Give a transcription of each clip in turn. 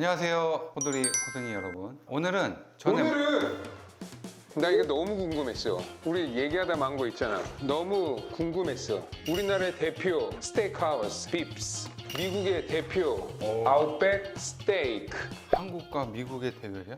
안녕하세요 호돌이 호둥이 여러분 오늘은 전에 오늘은 나 이거 너무 궁금했어. 우리 얘기하다 만 거 있잖아. 너무 궁금했어. 우리나라의 대표 스테이크하우스 빕스. 미국의 대표 아웃백 스테이크. 한국과 미국의 대결이야?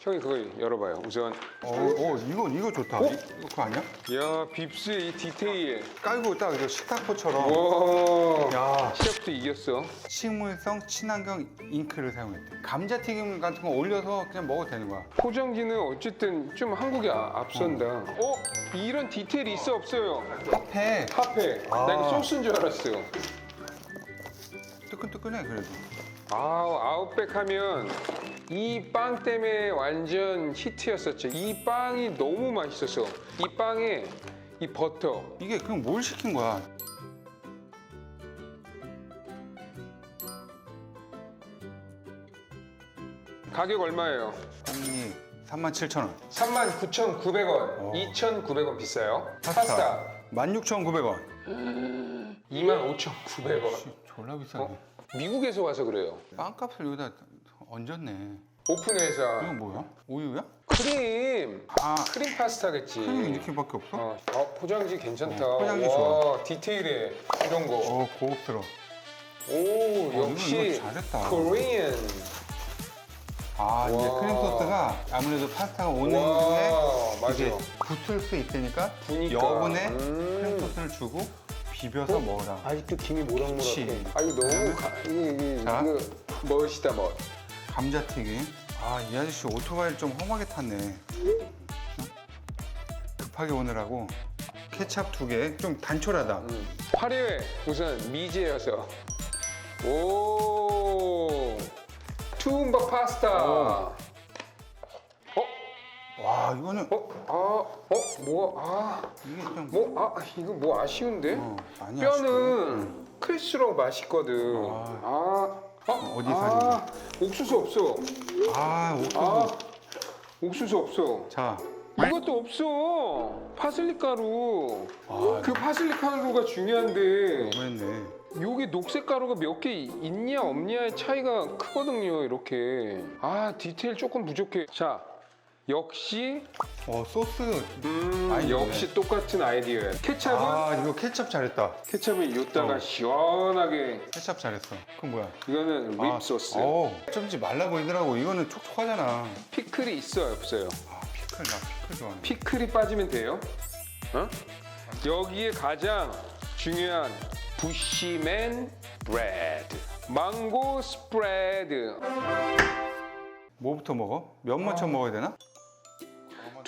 형이 그걸 열어봐요. 우선 어, 어 이거 이거 좋다 이- 이거 그거 아니야? 야 빕스의 이 디테일. 깔고 딱 이거 식탁포처럼 와. 야 시합도 이겼어. 식물성 친환경 잉크를 사용했대 감자튀김 같은 거 올려서 그냥 먹어도 되는 거야 포장지는 어쨌든 좀 한국이 아- 앞선다. 어? 이런 디테일이 있어 없어요? 핫해 핫해. 아. 나 이거 소스인 줄 알았어. 뜨끈뜨끈해 그래도 아우 아웃백 하면 이 빵 때문에 완전 히트였었죠. 이 빵이 너무 맛있었어. 이 빵에 이 버터. 이게 그럼 뭘 시킨 거야 가격 얼마예요? 콩이 37,000원 39,900원. 어. 2,900원 비싸요. 파스타, 파스타 16,900원 25,900원. 졸라 비싸네 어? 미국에서 와서 그래요. 빵값을 여기다 얹었네 오픈 회사. 이건 뭐야? 우유야? 크림. 아 크림 파스타겠지. 크림이 이렇게밖에 없어? 어, 어, 포장지 괜찮다. 어, 포장지 와, 좋아. 디테일해. 이런 거. 어 고급스러워 오, 이거- 역시 이거 잘했다. 코리안. 아 이제 와. 크림 소스가 아무래도 파스타가 오는 와, 중에 맞아. 이게 붙을 수 있으니까 부니까. 여분의 음. 크림 소스를 주고 비벼서 먹어라 아직도 김이 모락모락해. 그치. 아 이거 너무 가, 이거, 이거, 자. 이거 멋이다 멋. 감자튀김 아 이 아저씨 오토바이를 좀 험하게 탔네 응? 급하게 오느라고 케찹 두 개 좀 단촐하다 음. 화려해. 우선 미제여서. 오. 투움바 파스타. 오. 어? 와 이거는 어? 아, 어? 뭐? 아, 이게 좀 뭐? 아, 이거 뭐 아쉬운데? 어, 많이 뼈는 클수록 맛있거든. 아. 어? 어디 아, 옥수수 없어. 아 옥수수 아, 옥수수 없어. 자 이것도 없어. 파슬리 가루. 아. 그 파슬리 가루가 중요한데 너무했네 여기 녹색 가루가 몇 개 있냐 없냐의 차이가 크거든요. 이렇게. 아 디테일 조금 부족해. 자, 역시 어 소스 음, 아이디어네. 역시 똑같은 아이디어야. 케찹은 아 이거 케찹 잘했다 케찹은 이따가 어. 시원하게. 케찹 잘했어 그건 뭐야 이거는 립 소스. 어, 어쩐지 말라 보이더라고. 이거는 촉촉하잖아. 피클이 있어요, 없어요? 아, 피클, 나 피클 좋아하는. 피클이 빠지면 돼요. 어? 여기에 가장 중요한 부시맨 브레드. 망고 스프레드. 뭐부터 먹어? 면 먼저 먹어야 되나?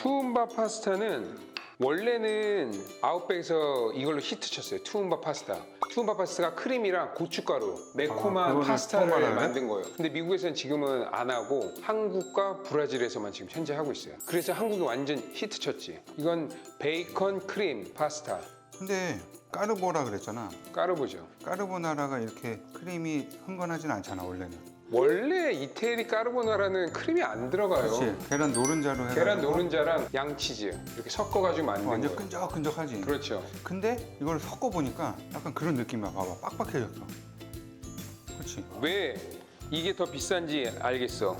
투움바 파스타는 원래는 아웃백에서 이걸로 히트 쳤어요. 투움바 파스타. 투움바 파스타가 크림이랑 고춧가루, 아, 매콤한 그거를 파스타를? 만든 거예요. 근데 미국에서는 지금은 안 하고 한국과 브라질에서만 지금 현재 하고 있어요. 그래서 한국이 완전 히트 쳤지. 이건 베이컨 크림 파스타. 근데 까르보라 그랬잖아. 까르보죠. 까르보나라가 이렇게 크림이 흥건하진 않잖아, 원래는. 원래 이태리 까르보나라는 크림이 안 들어가요. 그렇지. 계란 노른자로 해서. 계란 노른자랑 양치즈 이렇게 섞어가지고 만든 완전 거예요. 끈적끈적하지. 그렇죠. 근데 이걸 섞어 보니까 약간 그런 느낌이야. 봐봐. 빡빡해졌어. 그렇지. 왜 이게 더 비싼지 알겠어.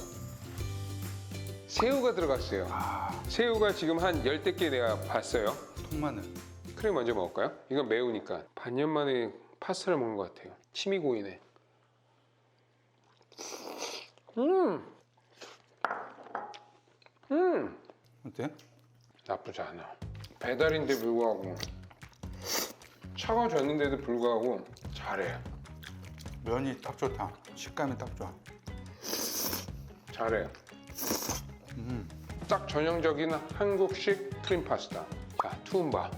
새우가 들어갔어요. 아, 새우가 지금 한 열댓 개 내가 봤어요. 통마늘. 크림 먼저 먹을까요? 이건 매우니까. 반년 만에 파스타를 먹는 것 같아요. 침이 고이네. 음! 음! 어때? 나쁘지 않아. 배달인데 불구하고 차가워졌는데도 불구하고 잘해. 면이 딱 좋다. 식감이 딱 좋아. 잘해. 음. 딱 전형적인 한국식 크림 파스타. 자, 투움바.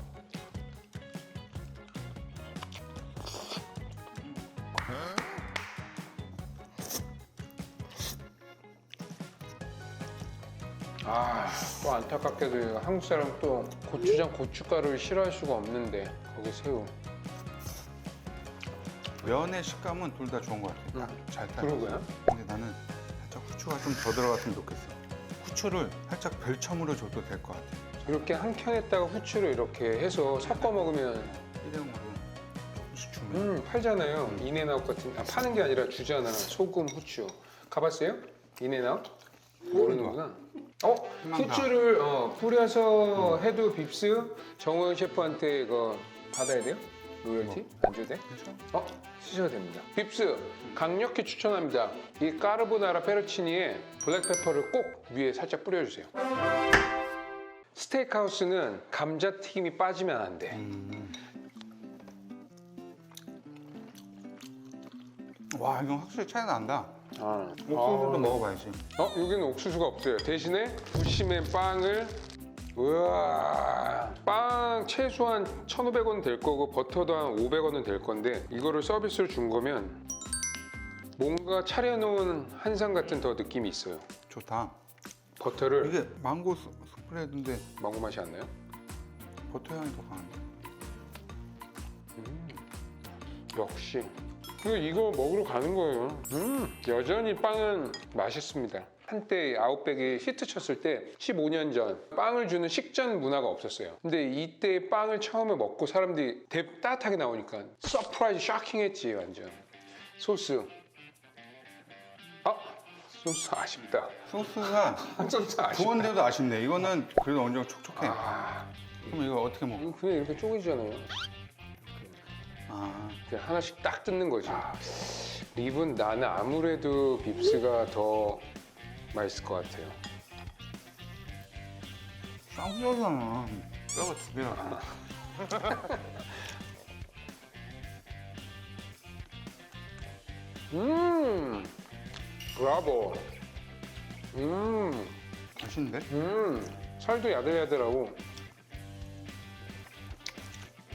안타깝게도 한국 사람 또 고추장, 고춧가루를 싫어할 수가 없는데 거기 새우. 면의 식감은 둘 다 좋은 것 같아. 음. 딱잘 타. 그런 거야? 근데 나는 살짝 후추가 좀 더 들어갔으면 좋겠어. 후추를 살짝 별첨으로 줘도 될 것 같아. 이렇게 한 캔에다가 후추를 이렇게 해서 섞어 먹으면 일회용으로 조금씩 주면. 음 팔잖아요. 인앤아웃 같은 아, 파는 게 아니라 주잖아. 소금, 후추. 가봤어요? 인앤아웃? 모르는구나. 어. 후추를 어, 뿌려서 해도 빕스 정원 셰프한테 이거 받아야 돼요? 로열티 안 줘도 돼? 그렇죠? 어 쓰셔도 됩니다. 빕스 강력히 추천합니다. 이 까르보나라 페르치니에 블랙페퍼를 꼭 위에 살짝 뿌려주세요. 스테이크하우스는 감자튀김이 빠지면 안 돼. 음. 와 이건 확실히 차이 난다. 아, 옥수수도 먹어봐야지. 어 여기는 옥수수가 없어요. 대신에 부시맨 빵을 우와 빵 최소한 1,500원 될 거고 버터도 한 500원은 될 건데 이거를 서비스로 준 거면 뭔가 차려놓은 한상 같은 더 느낌이 있어요. 좋다. 버터를 이게 망고 스- 스프레드인데 망고 맛이 안 나요? 버터 향이 더 강한데. 역시 그 이거 먹으러 가는 거예요. 음 여전히 빵은 맛있습니다. 한때 아웃백이 히트 쳤을 때 15년 전 빵을 주는 식전 문화가 없었어요. 근데 이때 빵을 처음에 먹고 사람들이 대- 따뜻하게 나오니까 서프라이즈 샤킹했지 완전. 소스. 아 소스 아쉽다. 소스가 소스 아쉽다. 좋은데도 아쉽네. 이거는 그래도 어느 정도 촉촉해. 아 그럼 이거 어떻게 먹어? 이거 그냥 이렇게 쪼개지잖아요. 아, 그냥 하나씩 딱 뜯는 거지. 립은 나는 아무래도 빕스가 더 맛있을 것 같아요. 쌍뼈잖아. 뼈가 두 개라. 음, 브라보. 음, 맛있는데? 음, 살도 야들야들하고.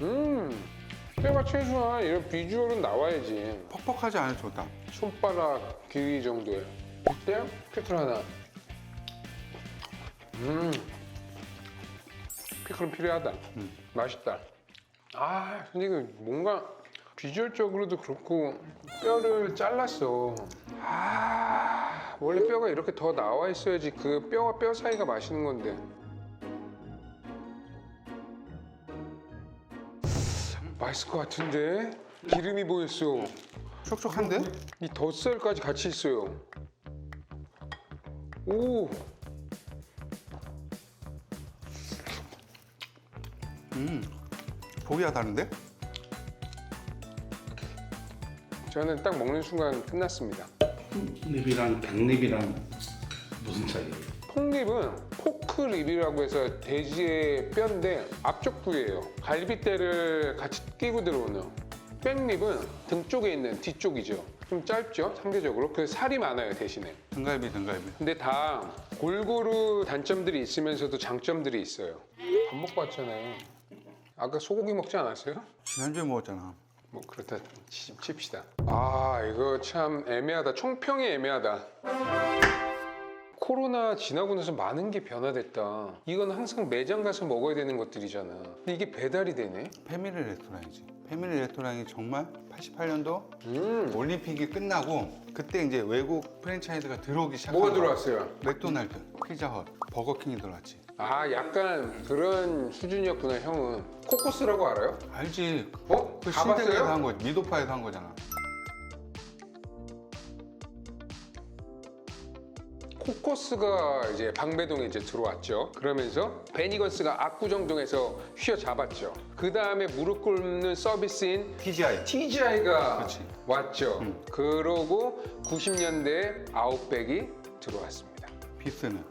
음, 뼈가 최소한 이런 비주얼은 나와야지. 퍽퍽하지 않아 좋다. 손바닥 길이 정도에. 어때요? 피클 하나. 음, 피클은 필요하다. 음. 맛있다. 아, 근데 이거 뭔가 비주얼적으로도 그렇고 뼈를 잘랐어. 아, 원래 뼈가 이렇게 더 나와 있어야지 그 뼈와 뼈 사이가 맛있는 건데. 맛있을 것 같은데? 기름이 보였어. 촉촉한데? 이 덧살까지 같이 있어요. 오, 음. 보기가 다른데? 저는 딱 먹는 순간 끝났습니다. 립이랑 닭립이랑 무슨 차이예요? 폭립은 포크립이라고 해서 돼지의 뼈인데 앞쪽 부위예요. 갈비뼈를 같이 끼고 들어오는. 백립은 등 쪽에 있는 뒤쪽이죠. 좀 짧죠, 상대적으로. 그래서 살이 많아요, 대신에. 등갈비 등갈비. 근데 다 골고루 단점들이 있으면서도 장점들이 있어요. 밥 먹고 왔잖아요. 아까 소고기 먹지 않았어요? 지난주에 먹었잖아. 뭐 그렇다 치- 칩시다. 아 이거 참 애매하다. 총평이 애매하다. 코로나 지나고 나서 많은 게 변화됐다. 이건 항상 매장 가서 먹어야 되는 것들이잖아. 근데 이게 배달이 되네. 패밀리 레스토랑이지. 패밀리 레스토랑이 정말 88년도 음. 올림픽이 끝나고 그때 이제 외국 프랜차이즈가 들어오기 시작한 뭐가. 들어왔어요? 맥도날드, 피자헛, 버거킹이 들어왔지. 아 약간 그런 수준이었구나 형은. 코코스라고 알아요? 알지? 어? 그 가봤어요? 신세계에서 한 거, 미도파에서 한 거잖아. 코코스가 이제 방배동에 이제 들어왔죠. 그러면서 베니건스가 압구정동에서 휘어잡았죠. 그 다음에 무릎 꿇는 서비스인 TGI. TGI가 그렇지. 왔죠. 음. 그러고 90년대 아웃백이 들어왔습니다. 빕스는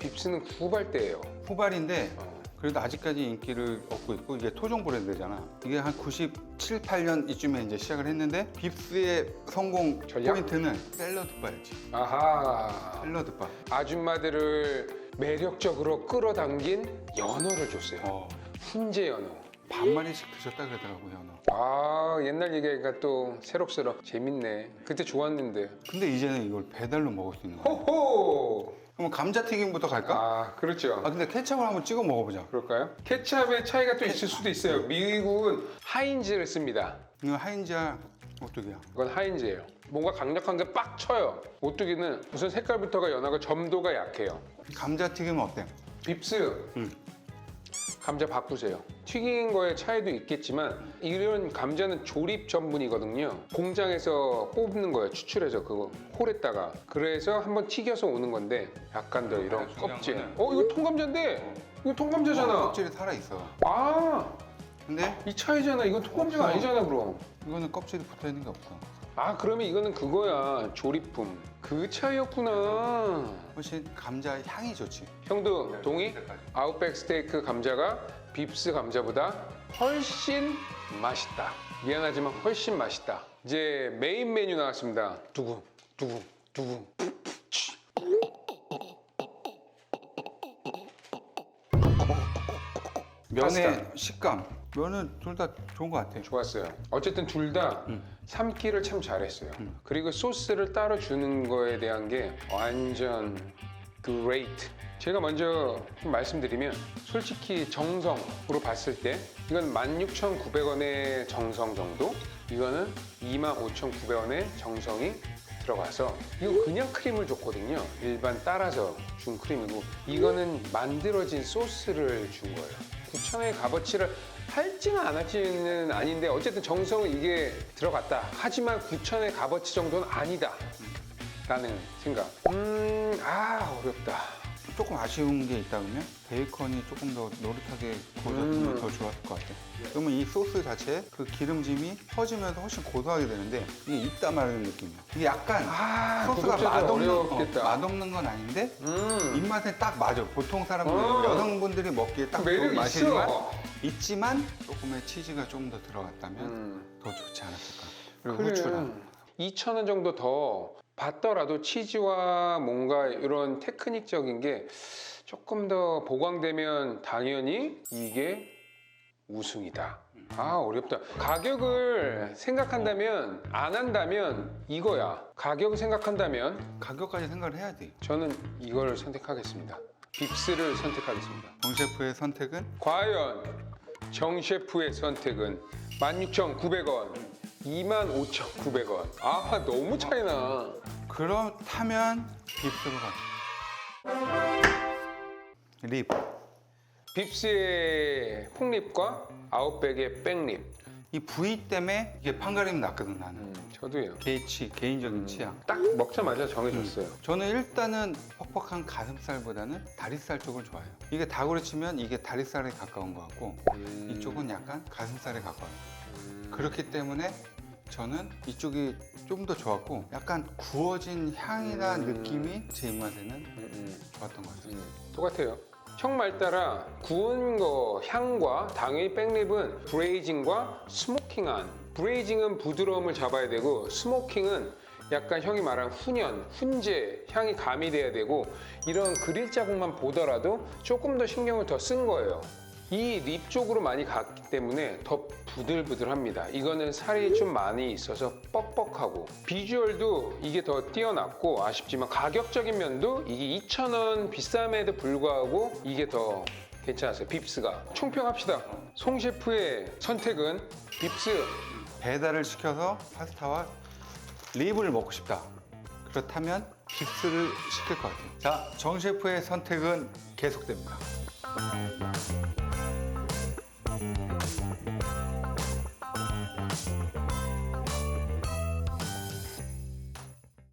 빕스는 후발대예요. 후발인데 어. 그래도 아직까지 인기를 얻고 있고 이게 토종 브랜드잖아. 이게 한 97, 8년 이쯤에 이제 시작을 했는데 빕스의 성공 전략? 포인트는 샐러드 바였지. 아하. 샐러드 바. 아줌마들을 매력적으로 끌어당긴 연어를 줬어요. 어, 훈제 연어. 반 마리씩 드셨다 그러더라고 연어. 아 옛날 얘기가 또 새록새록 재밌네. 그때 좋았는데. 근데 이제는 이걸 배달로 먹을 수 있는 거야. 호호. 그럼 감자튀김부터 갈까? 아 그렇죠. 아 근데 케찹을 한번 찍어 먹어보자. 그럴까요? 케찹의 차이가 또 있을 수도 있어요. 미국은 하인즈를 씁니다. 이거 하인즈야 오뚜기야. 이건 하인즈예요. 뭔가 강력한 게 빡 쳐요. 오뚜기는 우선 색깔부터가 연하고 점도가 약해요. 감자튀김은 어때? 빕스 음. 감자 바꾸세요. 튀긴 거에 차이도 있겠지만 이런 감자는 조립 전문이거든요. 공장에서 뽑는 거예요. 추출해서 그거 홀에다가 그래서 한번 튀겨서 오는 건데 약간 더 이런 중요한 껍질. 어 이거 통감자인데 이거 통감자잖아. 껍질이 살아 있어. 아, 근데 이 차이잖아. 이건 통감자가 없어. 아니잖아, 그럼. 이거는 껍질이 붙어 있는 게 없어. 아, 그러면 이거는 그거야. 조립품. 그 차이였구나. 훨씬 감자 향이 좋지. 형도 동의? 아웃백 스테이크 감자가 빕스 감자보다 훨씬 맛있다. 미안하지만 훨씬 맛있다. 이제 메인 메뉴 나왔습니다. 두구, 두구, 두구. 면의. 식감. 면은 둘 다 좋은 것 같아. 좋았어요. 어쨌든 둘 다 삶기를 참 잘했어요. 그리고 소스를 따로 주는 거에 대한 게 완전 great. 제가 먼저 좀 말씀드리면 솔직히 정성으로 봤을 때 이건 16,900원의 정성 정도, 이거는 25,900원의 정성이 들어가서 이거 그냥 크림을 줬거든요. 일반 따라서 준 크림이고 이거는 만들어진 소스를 준 거예요. 9천의 값어치를 할지는 안 할지는 아닌데 어쨌든 정성은 이게 들어갔다. 하지만 9천의 값어치 정도는 아니다. 라는 생각. 음, 아 어렵다. 조금 아쉬운 게 있다 그러면 베이컨이 조금 더 노릇하게 구워졌으면 음. 더 좋았을 것 같아. 그러면 이 소스 자체 그 기름짐이 퍼지면서 훨씬 고소하게 되는데 이게 입다 마르는 느낌이야. 이게 약간 아, 소스가 맛없는, 어려웠겠다. 어, 맛없는 건 아닌데 음, 입맛에 딱 맞아. 보통 사람들 어. 여성분들이 먹기에 딱 매력 좋은 맛이지만 있어. 있지만 조금의 치즈가 좀 더 들어갔다면 음. 더 좋지 않았을까. 그리고 그래. 후추랑 2,000원 정도 더 받더라도 치즈와 뭔가 이런 테크닉적인 게 조금 더 보강되면 당연히 이게 우승이다. 아 어렵다. 가격을 생각한다면 안 한다면 이거야. 가격을 생각한다면 가격까지 생각을 해야 돼. 저는 이걸 선택하겠습니다. 빕스를 선택하겠습니다. 정 셰프의 선택은 과연 정 셰프의 선택은 16,900원, 25,900원. 아 너무 차이나. 그렇다면 빕스로 가. 립. 빕스의 폭립과 아웃백의 백립. 이 부위 때문에 이게 판가름이 났거든 나는. 음, 저도요. 개치 개인적인 취향. 딱 먹자마자 정해졌어요. 저는 일단은 퍽퍽한 가슴살보다는 다리살 쪽을 좋아해요. 이게 닭으로 치면 이게 다리살에 가까운 것 같고 음. 이쪽은 약간 가슴살에 가까워요. 그렇기 때문에 저는 이쪽이 좀 더 좋았고 약간 구워진 향이나 음. 느낌이 제 입맛에는 음, 음, 좋았던 것 같아요. 음. 똑같아요. 형말 따라 구운 거 향과 당연히 백립은 브레이징과 스모킹한 브레이징은 부드러움을 잡아야 되고 스모킹은 약간 형이 말한 훈연, 훈제 향이 가미돼야 되고 이런 그릴 자국만 보더라도 조금 더 신경을 더 쓴 거예요. 이 립 쪽으로 많이 갔기 때문에 더 부들부들합니다. 이거는 살이 좀 많이 있어서 뻑뻑하고 비주얼도 이게 더 뛰어났고 아쉽지만 가격적인 면도 이게 2,000원 비쌈에도 불구하고 이게 더 괜찮았어요. 빕스가 총평합시다. 송 셰프의 선택은 빕스 배달을 시켜서 파스타와 립을 먹고 싶다. 그렇다면 빕스를 시킬 것 같아요. 자, 정 셰프의 선택은 계속됩니다.